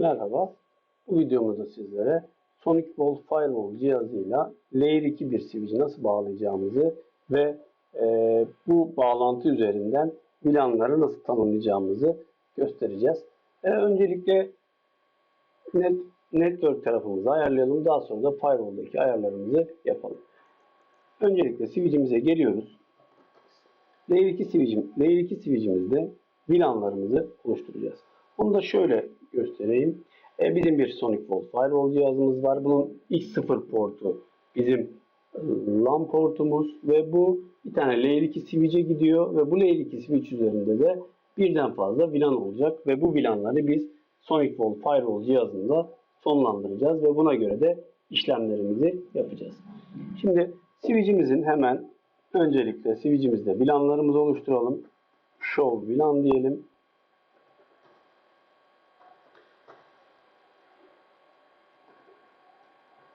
Merhaba. Bu videomuzda sizlere Sonic Wall Firewall cihazıyla Layer 2 bir switch'i nasıl bağlayacağımızı ve e, bu bağlantı üzerinden VLAN'ları nasıl tanımlayacağımızı göstereceğiz. E, öncelikle net, network tarafımızı ayarlayalım. Daha sonra da Firewall'daki ayarlarımızı yapalım. Öncelikle switch'imize geliyoruz. Layer 2 switch'im, Layer 2 switch'imizde VLAN'larımızı oluşturacağız. Onu da şöyle göstereyim. E, bizim bir Sonic Wall Firewall cihazımız var. Bunun X0 portu bizim e, LAN portumuz ve bu bir tane Layer 2 switch'e gidiyor ve bu Layer 2 switch üzerinde de birden fazla VLAN olacak ve bu VLAN'ları biz Sonic Wall Firewall cihazında sonlandıracağız ve buna göre de işlemlerimizi yapacağız. Şimdi switch'imizin hemen öncelikle switch'imizde VLAN'larımızı oluşturalım. Show VLAN diyelim.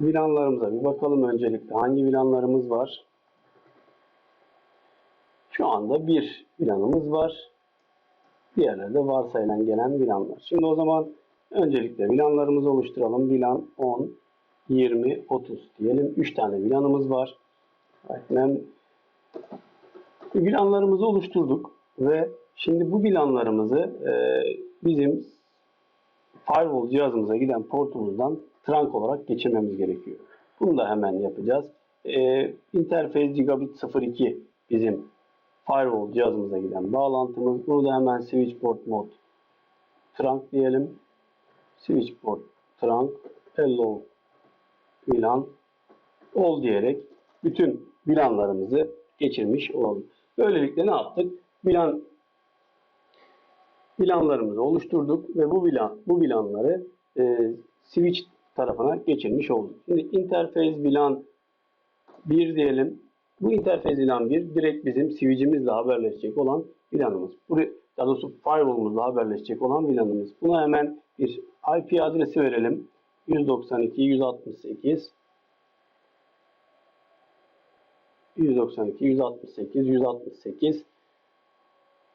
VLAN'larımıza bir bakalım öncelikle. Hangi VLAN'larımız var? Şu anda bir VLAN'ımız var. Diğerlerde varsayılan gelen VLAN'lar. Şimdi o zaman öncelikle VLAN'larımızı oluşturalım. VLAN 10, 20, 30 diyelim. 3 tane VLAN'ımız var. Aynen. VLAN'larımızı oluşturduk ve şimdi bu VLAN'larımızı e, bizim firewall cihazımıza giden portumuzdan trunk olarak geçirmemiz gerekiyor. Bunu da hemen yapacağız. Ee, Interface Gigabit 02 bizim firewall cihazımıza giden bağlantımız. Bunu da hemen switchport mod trunk diyelim. Switchport trunk hello VLAN all diyerek bütün VLAN'larımızı geçirmiş olalım. Böylelikle ne yaptık? VLAN VLAN'larımızı oluşturduk ve bu VLAN bu VLAN'ları e, switch tarafına geçirmiş olduk. Şimdi interface VLAN 1 diyelim. Bu interface VLAN 1 direkt bizim switch'imizle haberleşecek olan VLAN'ımız. Buraya, daha doğrusu firewall'umuzla haberleşecek olan VLAN'ımız. Buna hemen bir IP adresi verelim. 192 168 192 168 168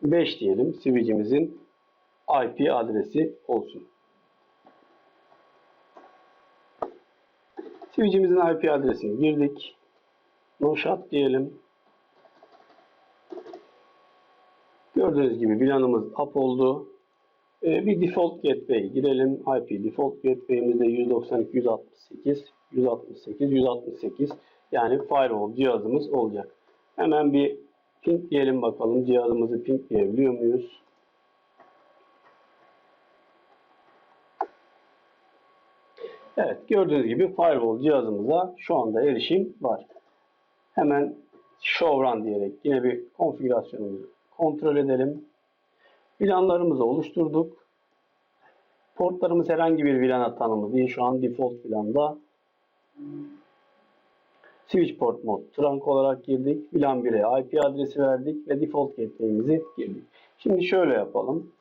5 diyelim switch'imizin IP adresi olsun. Switch'imizin IP adresini girdik. No shot diyelim. Gördüğünüz gibi VLAN'ımız up oldu. Ee, bir default gateway girelim. IP default gateway'imizde 192 168 168 168 yani firewall cihazımız olacak. Hemen bir ping diyelim bakalım cihazımızı ping diyebiliyor muyuz? Evet gördüğünüz gibi firewall cihazımıza şu anda erişim var. Hemen show run diyerek yine bir konfigürasyonumuzu kontrol edelim. VLAN'larımızı oluşturduk. Portlarımız herhangi bir VLAN'a tanımlı değil. Şu an default VLAN'da. Switch port mod trunk olarak girdik. VLAN 1'e IP adresi verdik ve default gateway'imizi girdik. Şimdi şöyle yapalım.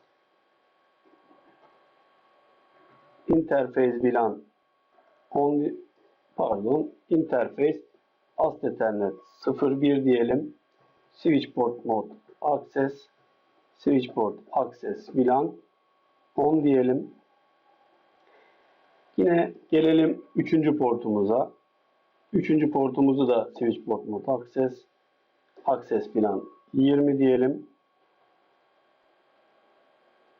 Interface VLAN on, pardon interface alt ethernet 01 diyelim. Switch port mod access switch port access VLAN 10 diyelim. Yine gelelim 3. portumuza. 3. portumuzu da switch port mod access access VLAN 20 diyelim.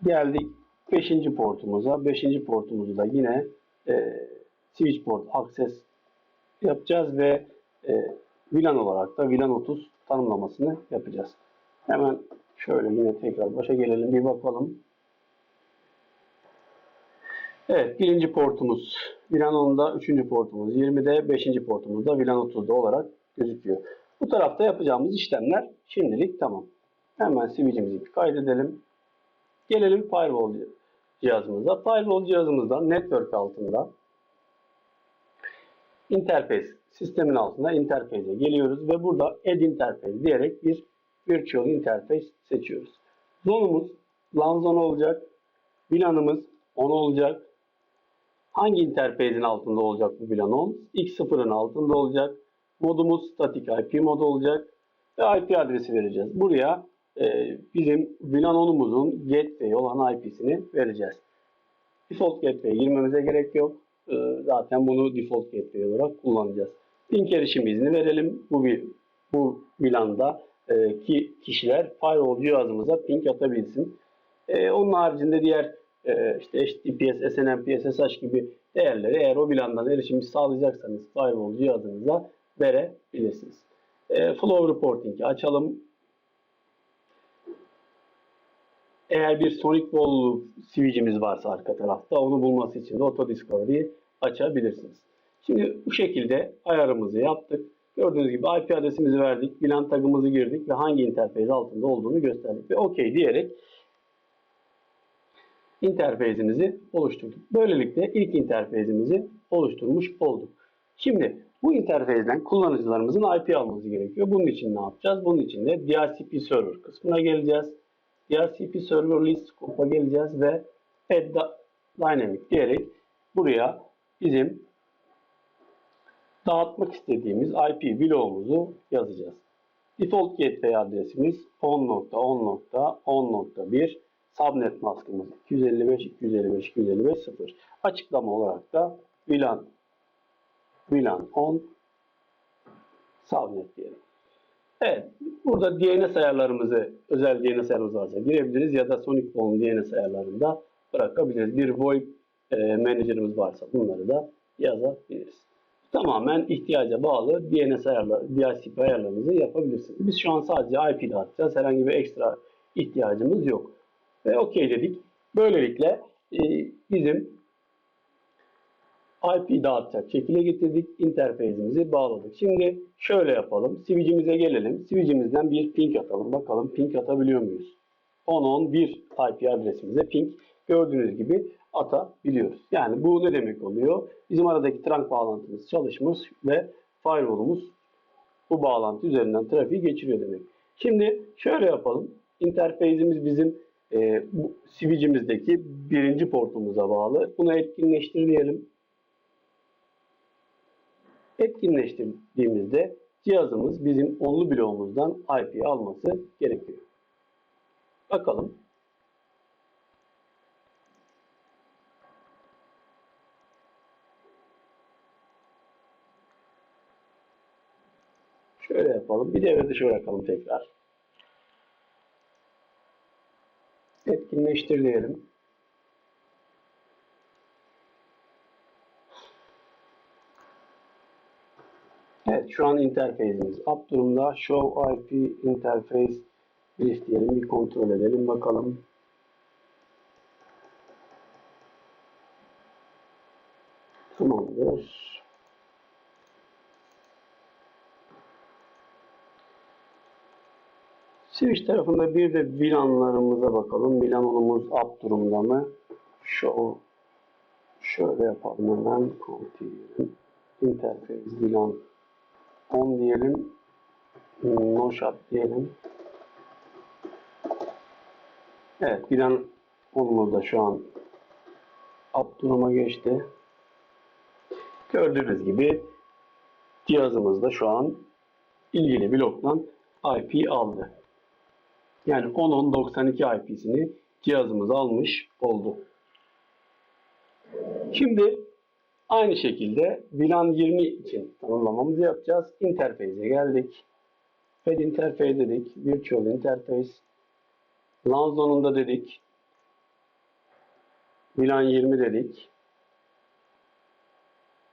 Geldik 5. portumuza. 5. portumuzu da yine e, switch port access yapacağız ve e, VLAN olarak da VLAN 30 tanımlamasını yapacağız. Hemen şöyle yine tekrar başa gelelim bir bakalım. Evet birinci portumuz VLAN 10'da, üçüncü portumuz 20'de, beşinci portumuz da VLAN 30'da olarak gözüküyor. Bu tarafta yapacağımız işlemler şimdilik tamam. Hemen switch'imizi kaydedelim. Gelelim firewall cihazımıza. Firewall cihazımızda network altında interface sistemin altında interface'e geliyoruz ve burada add interface diyerek bir virtual interface seçiyoruz. Zone'umuz LAN zone olacak. VLAN'ımız 10 olacak. Hangi interface'in altında olacak bu VLAN 10? X0'ın altında olacak. Modumuz static IP modu olacak. Ve IP adresi vereceğiz. Buraya e, bizim VLAN 10'umuzun gateway olan IP'sini vereceğiz. Default gateway'e girmemize gerek yok. Ee, zaten bunu default gateway olarak kullanacağız. Ping erişim izni verelim. Bu bir bu VLAN'da e, ki kişiler firewall cihazımıza ping atabilsin. E, onun haricinde diğer e, işte HTTPS, SNMP, SSH gibi değerleri eğer o VLAN'dan erişimi sağlayacaksanız firewall cihazınıza verebilirsiniz. E, flow reporting'i açalım. Eğer bir Sonic Wall switch'imiz varsa arka tarafta onu bulması için de Auto Discovery'yi açabilirsiniz. Şimdi bu şekilde ayarımızı yaptık. Gördüğünüz gibi IP adresimizi verdik, VLAN tagımızı girdik ve hangi interfeys altında olduğunu gösterdik ve OK diyerek interfeyzimizi oluşturduk. Böylelikle ilk interfeyzimizi oluşturmuş olduk. Şimdi bu interfeyzden kullanıcılarımızın IP alması gerekiyor. Bunun için ne yapacağız? Bunun için de DHCP server kısmına geleceğiz. DHCP server list scope'a geleceğiz ve add dynamic diyerek buraya bizim dağıtmak istediğimiz IP bloğumuzu yazacağız. Default gateway adresimiz 10.10.10.1 subnet maskımız 255 255 255 0. Açıklama olarak da VLAN VLAN 10 subnet diyelim. Evet, burada DNS ayarlarımızı, özel DNS ayarımız varsa girebiliriz ya da Sonic Phone DNS ayarlarını da bırakabiliriz. Bir VoIP e, manager'ımız varsa bunları da yazabiliriz. Tamamen ihtiyaca bağlı DNS ayarları, DHCP ayarlarınızı yapabilirsiniz. Biz şu an sadece IP dağıtacağız. Herhangi bir ekstra ihtiyacımız yok. Ve OK dedik. Böylelikle e, bizim IP dağıtacak şekilde getirdik. interfeyzimizi bağladık. Şimdi şöyle yapalım. Switch'imize gelelim. Switch'imizden bir ping atalım. Bakalım ping atabiliyor muyuz? 10.10 bir IP adresimize ping gördüğünüz gibi atabiliyoruz. Yani bu ne demek oluyor? Bizim aradaki trunk bağlantımız çalışmış ve firewall'umuz bu bağlantı üzerinden trafiği geçiriyor demek. Şimdi şöyle yapalım. Interfeyzimiz bizim e, bu switch'imizdeki birinci portumuza bağlı. Bunu etkinleştir diyelim. Etkinleştirdiğimizde cihazımız bizim onlu bloğumuzdan IP alması gerekiyor. Bakalım. Şöyle yapalım. Bir devre dışı bırakalım tekrar. Etkinleştir diyelim. Evet şu an interface'imiz up durumda. Show IP interface brief diyelim. Bir kontrol edelim bakalım. Tamamdır. Switch tarafında bir de VLAN'larımıza bakalım. VLAN'ımız up durumda mı? Show şöyle yapalım hemen. Configure interface VLAN on diyelim. No diyelim. Evet VLAN onumuz da şu an up duruma geçti. Gördüğünüz gibi cihazımız da şu an ilgili bloktan IP aldı. Yani 10.10.92 IP'sini cihazımız almış oldu. Şimdi aynı şekilde VLAN 20 için tanımlamamızı yapacağız. Interface'e geldik. Fed Interface dedik. Virtual Interface. LAN zonunda dedik. VLAN 20 dedik.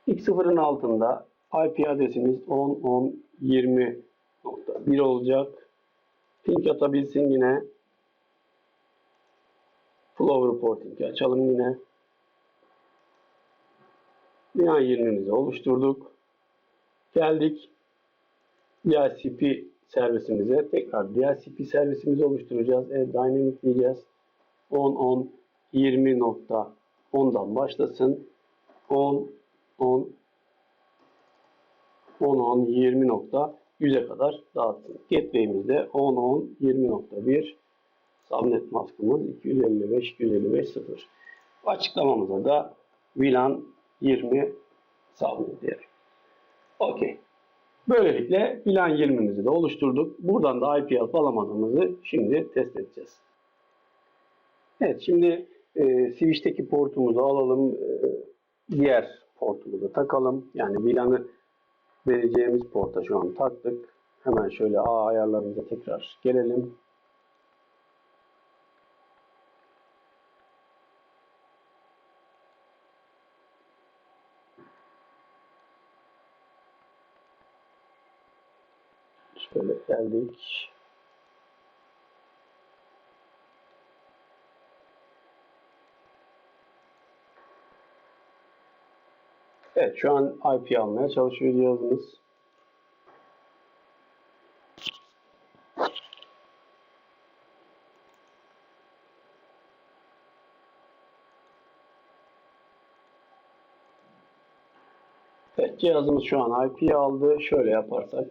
X0'ın altında IP adresimiz 10.10.20.1 olacak. Ping atabilsin yine. Flow reporting açalım yine. Bina 20'mizi oluşturduk. Geldik. DHCP servisimize. Tekrar DHCP servisimizi oluşturacağız. Evet, dynamic diyeceğiz. 10 10 20 nokta 10'dan başlasın. 10 10 10 10 20 nokta 100'e kadar dağıtsın. Gateway'imizde 10 10 20.1 subnet maskımız 255 255 0. Açıklamamıza da VLAN 20 subnet diyelim. Okey. Böylelikle VLAN 20'mizi de oluşturduk. Buradan da IP alıp alamadığımızı şimdi test edeceğiz. Evet şimdi e, switch'teki portumuzu alalım. e, diğer portumuzu takalım. Yani VLAN'ı vereceğimiz porta şu an taktık. Hemen şöyle A ayarlarımıza tekrar gelelim. Şöyle geldik. Evet şu an IP almaya çalışıyor cihazımız. Evet cihazımız şu an IP aldı. Şöyle yaparsak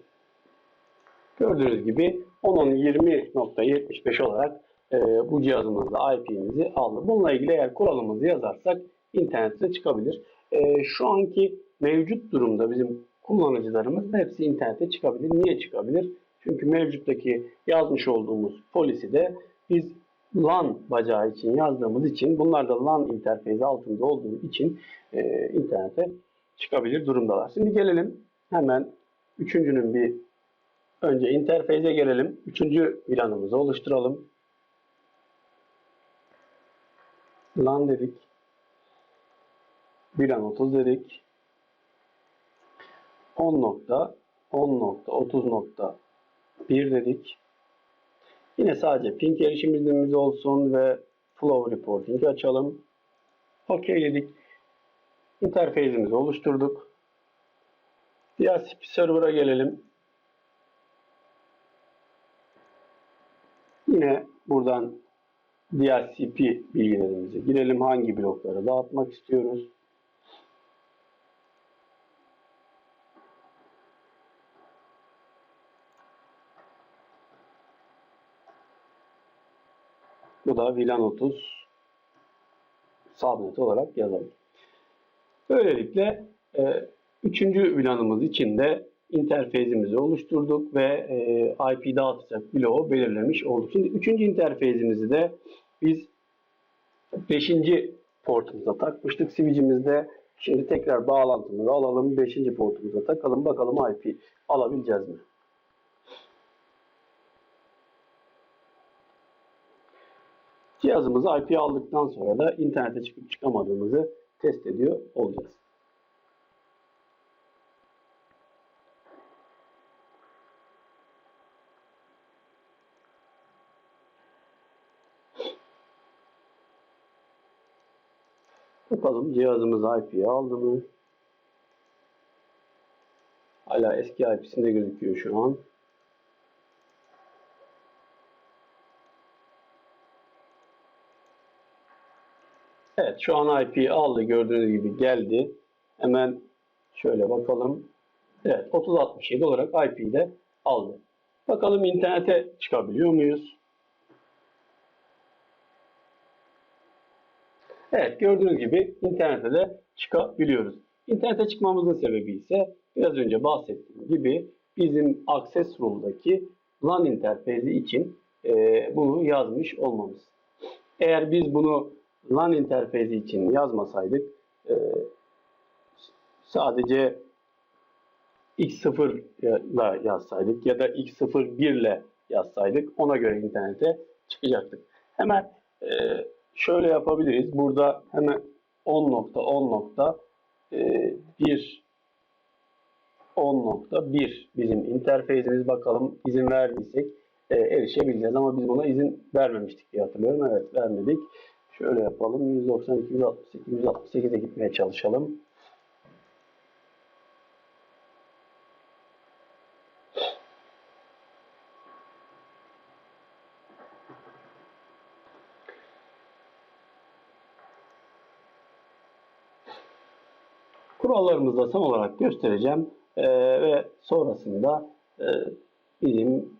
gördüğünüz gibi 10.20.75 olarak e, bu cihazımızda IP'mizi aldı. Bununla ilgili eğer kuralımızı yazarsak internete çıkabilir. E, şu anki mevcut durumda bizim kullanıcılarımız hepsi internete çıkabilir. Niye çıkabilir? Çünkü mevcuttaki yazmış olduğumuz polisi de biz LAN bacağı için yazdığımız için bunlar da LAN interfeysi altında olduğu için e, internete çıkabilir durumdalar. Şimdi gelelim hemen üçüncünün bir önce interfeyse gelelim. Üçüncü planımızı oluşturalım. LAN dedik. VLAN 30 dedik. 10 nokta 10 nokta 30 nokta 1 dedik. Yine sadece ping erişimimiz olsun ve flow reporting açalım. OK dedik. İnterfeyzimizi oluşturduk. DHCP server'a gelelim. Yine buradan DHCP bilgilerimizi girelim. Hangi blokları dağıtmak istiyoruz? Bu da VLAN 30 subnet olarak yazalım. Böylelikle e, üçüncü VLAN'ımız için de interfeyzimizi oluşturduk ve e, IP dağıtacak bloğu belirlemiş olduk. Şimdi üçüncü interfeyzimizi de biz beşinci portumuza takmıştık switch'imizde. Şimdi tekrar bağlantımızı alalım. Beşinci portumuza takalım. Bakalım IP alabileceğiz mi? Cihazımızı IP aldıktan sonra da internete çıkıp çıkamadığımızı test ediyor olacağız. Bakalım cihazımız IP'yi aldı mı? Hala eski IP'sinde gözüküyor şu an. Şu an IP'yi aldı. Gördüğünüz gibi geldi. Hemen şöyle bakalım. Evet 3067 olarak IP'yi de aldı. Bakalım internete çıkabiliyor muyuz? Evet gördüğünüz gibi internete de çıkabiliyoruz. İnternete çıkmamızın sebebi ise biraz önce bahsettiğim gibi bizim Access Rule'daki LAN interfeysi için e, bunu yazmış olmamız. Eğer biz bunu LAN interfeysi için yazmasaydık e, sadece x0 ile yazsaydık ya da x01 ile yazsaydık ona göre internete çıkacaktık. Hemen e, şöyle yapabiliriz. Burada hemen 10 nokta 10 nokta e, 1 10 nokta 1 bizim interfeyzimiz bakalım izin verdiysek e, erişebileceğiz ama biz buna izin vermemiştik diye hatırlıyorum. Evet vermedik. Şöyle yapalım. 192, 168, 168'e gitmeye çalışalım. Kurallarımızı da son olarak göstereceğim. Ee, ve sonrasında e, bizim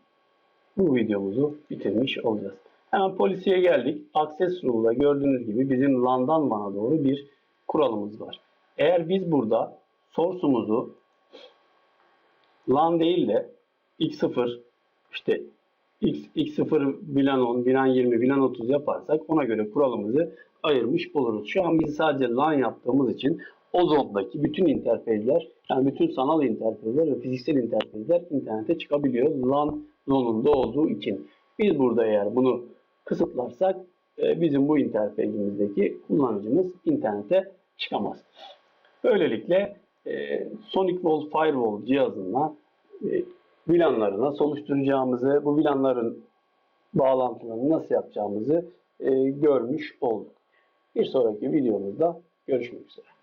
bu videomuzu bitirmiş olacağız. Hemen polisiye geldik. Access Rule'da gördüğünüz gibi bizim LAN'dan bana doğru bir kuralımız var. Eğer biz burada source'umuzu LAN değil de X0 işte X, X0 VLAN 10, VLAN 20, VLAN 30 yaparsak ona göre kuralımızı ayırmış oluruz. Şu an biz sadece LAN yaptığımız için o zondaki bütün interfezler, yani bütün sanal interfezler ve fiziksel interfezler internete çıkabiliyor. LAN zonunda olduğu için. Biz burada eğer bunu kısıtlarsak e, bizim bu interfezimizdeki kullanıcımız internete çıkamaz. Böylelikle e, Sonic Wall Firewall cihazına e, VLAN'ları bu VLAN'ların bağlantılarını nasıl yapacağımızı e, görmüş olduk. Bir sonraki videomuzda görüşmek üzere.